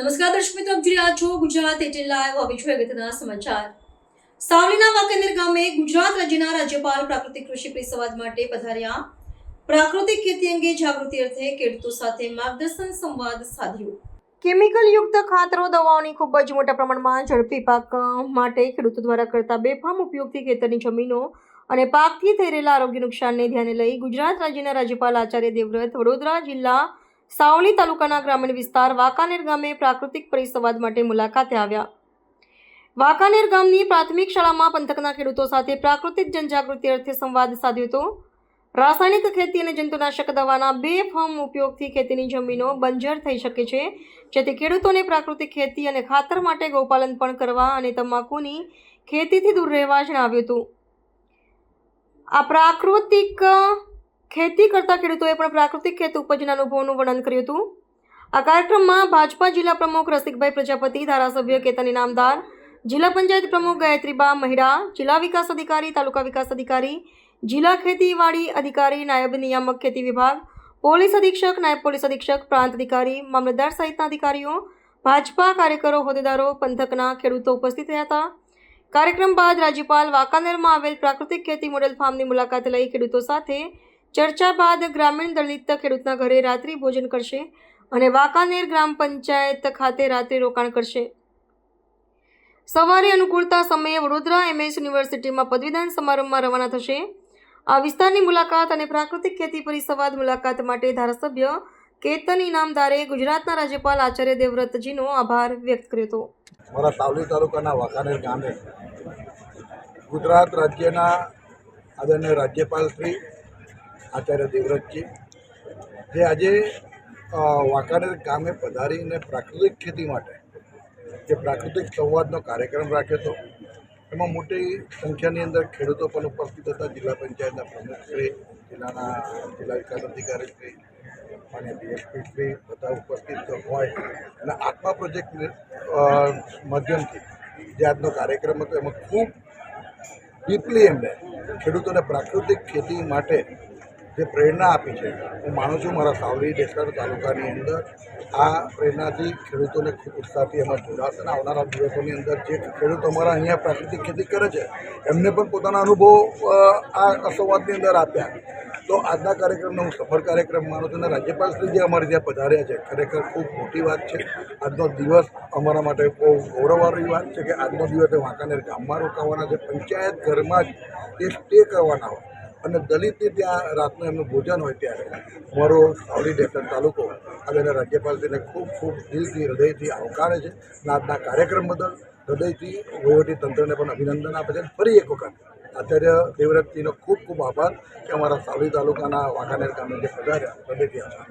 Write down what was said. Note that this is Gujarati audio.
નમસ્કાર દર્શક મિત્રો, આપ જોઈ રહ્યા છો ગુજરાત એટીન લાઈવ હવે જોઈએ અગત્યના સમાચાર. સાવલીના વાંકાનેર ગામે ગુજરાત રાજ્યના રાજ્યપાલ પ્રાકૃતિક કૃષિ પરિસંવાદ માટે પધાર્યા. પ્રાકૃતિક ખેતી અંગે જાગૃતિ અર્થે ખેડૂતો સાથે માર્ગદર્શન સંવાદ સાધ્યો. કેમિકલ યુક્ત ખાતરો, દવાઓની ખૂબ જ મોટા પ્રમાણમાં ઝડપી પાક માટે ખેડૂતો દ્વારા કરતા બેફામ ઉપયોગથી ખેતરની જમીનો અને પાકથી થઈ રહેલા આરોગ્ય નુકસાનને ધ્યાને લઈ ગુજરાત રાજ્યના રાજ્યપાલ આચાર્ય દેવવ્રત વડોદરા જિલ્લા સાવલી તાલુકાના ગ્રામીણ વિસ્તાર વાંકાનેર ગામે પ્રાકૃતિક પરિસંવાદ માટે મુલાકાતે આવ્યા. વાંકાનેર ગામની પ્રાથમિક શાળામાં પંથકના ખેડૂતો સાથે પ્રાકૃતિક જનજાગૃતિ અર્થે સંવાદ સાધ્યો હતો. રાસાયણિક ખેતી અને જંતુનાશક દવાના બેફામ ઉપયોગથી ખેતીની જમીનો બંજર થઈ શકે છે, જેથી ખેડૂતોને પ્રાકૃતિક ખેતી અને ખાતર માટે ગૌપાલન પણ કરવા અને તમાકુની ખેતીથી દૂર રહેવા જણાવ્યું હતું. આ પ્રાકૃતિક ખેતી કરતા ખેડૂતોએ પણ પ્રાકૃતિક ખેત ઉપજના અનુભવનું વર્ણન કર્યું હતું. આ કાર્યક્રમમાં ભાજપા જિલ્લા પ્રમુખ રસિકભાઈ પ્રજાપતિ, ધારાસભ્ય કેતન ઇનામદાર જિલ્લા પંચાયત પ્રમુખ ગાયત્રીબા મહિડા, જિલ્લા વિકાસ અધિકારી, તાલુકા વિકાસ અધિકારી, જિલ્લા ખેતીવાડી અધિકારી, નાયબ નિયામક ખેતી વિભાગ, પોલીસ અધિક્ષક, નાયબ પોલીસ અધિક્ષક, પ્રાંત અધિકારી, મામલતદાર સહિતના અધિકારીઓ, ભાજપા કાર્યકરો, હોદ્દેદારો, પંથકના ખેડૂતો ઉપસ્થિત રહ્યા હતા. કાર્યક્રમ બાદ રાજ્યપાલ વાંકાનેરમાં આવેલ પ્રાકૃતિક ખેતી મોડેલ ફાર્મની મુલાકાત લઈ ખેડૂતો સાથે ચર્ચા બાદ ગ્રામીણ દલિત ખેડૂતના ઘરે રાત્રિ ભોજન કરશે અને વાંકાનેર ગ્રામ પંચાયત ખાતે રાત્રિ રોકાણ કરશે. સવારે અનુકૂળતા સમયે વડોદરા એમએસ યુનિવર્સિટીમાં પદવીદાન સમારંભમાં રવાના થશે. આ વિસ્તારની મુલાકાત અને પ્રાકૃતિક ખેતી પરિસંવાદ મુલાકાત માટે ધારાસભ્ય કેતન ઇનામદારે ગુજરાતના રાજ્યપાલ આચાર્ય દેવવ્રતજીનો આભાર વ્યક્ત કર્યો હતો. મારા સાવલી તાલુકાના વાંકાનેર ગામે ગુજરાત રાજ્યના આદરણીય રાજ્યપાલ શ્રી આચાર્ય દેવવ્રતજી જે આજે વાંકાનેર ગામે પધારીને પ્રાકૃતિક ખેતી માટે, જે પ્રાકૃતિક સંવાદનો કાર્યક્રમ રાખ્યો હતો, એમાં મોટી સંખ્યાની અંદર ખેડૂતો પણ ઉપસ્થિત હતા. જિલ્લા પંચાયતના પ્રમુખશ્રી જિલ્લાના જિલ્લા વિકાસ અધિકારી શ્રી અને ડીએસપીશ્રી બધા ઉપસ્થિત હોય. અને આત્મા પ્રોજેક્ટ માધ્યમથી જે આજનો કાર્યક્રમ હતો, એમાં ખૂબ ડીપલી એમને ખેડૂતોને પ્રાકૃતિક ખેતી માટે જે પ્રેરણા આપી છે. હું માનું છું મારા સાવલી ડેસર તાલુકાની અંદર આ પ્રેરણાથી ખેડૂતોને ખૂબ ઉત્સાહથી એમાં જોડાશે અને આવનારા દિવસોની અંદર જે ખેડૂતો અમારા અહીંયા પ્રાકૃતિક ખેતી કરે છે, એમને પણ પોતાના અનુભવ આ સંવાદની અંદર આપ્યા. તો આજના કાર્યક્રમને હું સફળ કાર્યક્રમ માનું છું અને રાજ્યપાલશ્રી જે અમારે ત્યાં પધાર્યા છે, ખરેખર ખૂબ મોટી વાત છે. આજનો દિવસ અમારા માટે બહુ ગૌરવવાળી વાત છે કે આજનો દિવસ વાંકાનેર ગામમાં રોકાવાના છે. પંચાયત ઘરમાં જ એ સ્ટે કરવાના હોય. અને દલિતને ત્યાં રાતનું એમનું ભોજન હોય ત્યારે, અમારો સાવલી ડેસર તાલુકો આદરણીય રાજ્યપાલશ્રીને ખૂબ ખૂબ દિલથી, હૃદયથી આવકારે છે. અને આજના કાર્યક્રમ બદલ હૃદયથી તંત્રને પણ અભિનંદન આપે છે. ફરી એક વખત આચાર્ય દેવવ્રતજીનો ખૂબ ખૂબ આભાર કે અમારા સાવલી તાલુકાના વાંકાનેર ગામે જે પધાર્યા, હૃદયથી આભાર.